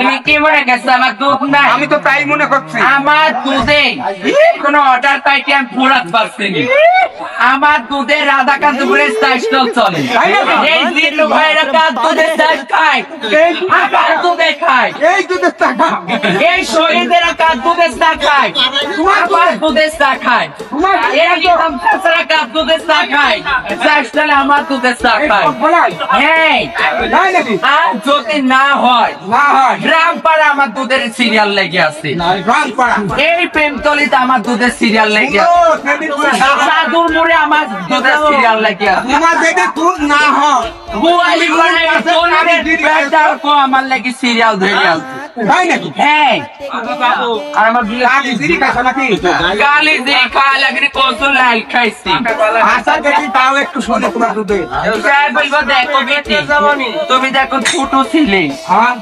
তুমি কি মনে করছ আমার দুধ নাই? আমি তো তাই মনে করছি। আমার দুধে কোনো অর্ডার পাইতে আমি ফুরাত পারছি আমার দুধে রাধাকান্ত ব্রেস স্টাইল চলে। এই দিল্লু ভাইরা কার দুধের চাষ খায়? আমার দুধে খায়। এই দুধের টাকা এই শহীদেরা কার দুধের চা খায়? আমার দুধের চা খায়। এরা কি কার দুধের চা খায়? চাষটালে আমার দুধের চা হ্যাঁ আর যদি না হয় না হয়। গ্রাম পাড়া আমার দুধের সিরিয়াল লেগে আছে। এই প্রেমতলিতে আমার দুধের সিরিয়াল লেগে আছে। সেদিন মোড়ে আমার দুধের সিরিয়াল লেগে আছে। তোমার যদি দুধ না হয় বুয়ালি করে আমার লাগি সিরিয়াল ধরে আছে। তাই নাকি? হ্যাঁ। আর আমার খাইছো নাকি? খাওয়া লাগলে কত লাল খাইছি। আশা দেখি তাও একটু শোনে তোমার দুধে। বলব দেখো তুমি দেখো ছোট ছিলে। হ্যাঁ।